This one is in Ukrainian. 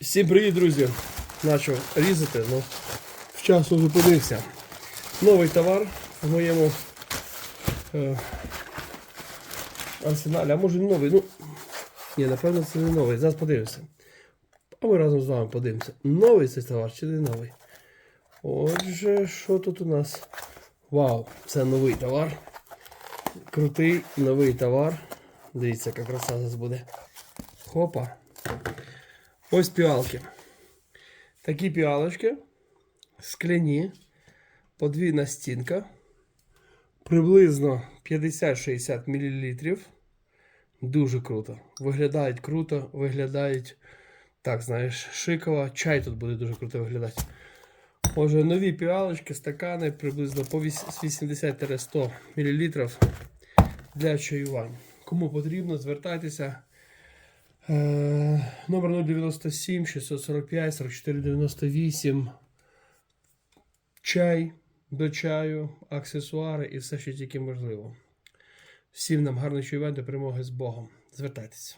Всім привіт, друзі! Почав різати, ну вчасно зупинився. Новий товар в моєму е, арсеналі, а може не новий. Ну, ні, напевно, це не новий. Зараз подивимося. А ми разом з вами подивимося. Новий цей товар чи не новий? Отже, що тут у нас? Вау, це новий товар. Крутий новий товар. Дивіться, яка краса зараз буде. Хопа. Ось піалки. Такі піалочки. Скляні. Подвійна стінка. Приблизно 50-60 мл. Дуже круто. Виглядають круто, виглядають, так, знаєш, шиково. Чай тут буде дуже круто виглядати. Отже, нові піалочки, стакани приблизно по 80-100 мл для чаювань. Кому потрібно, звертайтеся. Е, Номер 097 645 44 98. Чай до чаю, аксесуари і все, що тільки можливо. Всім нам гарних чаювань до перемоги з Богом. Звертайтеся.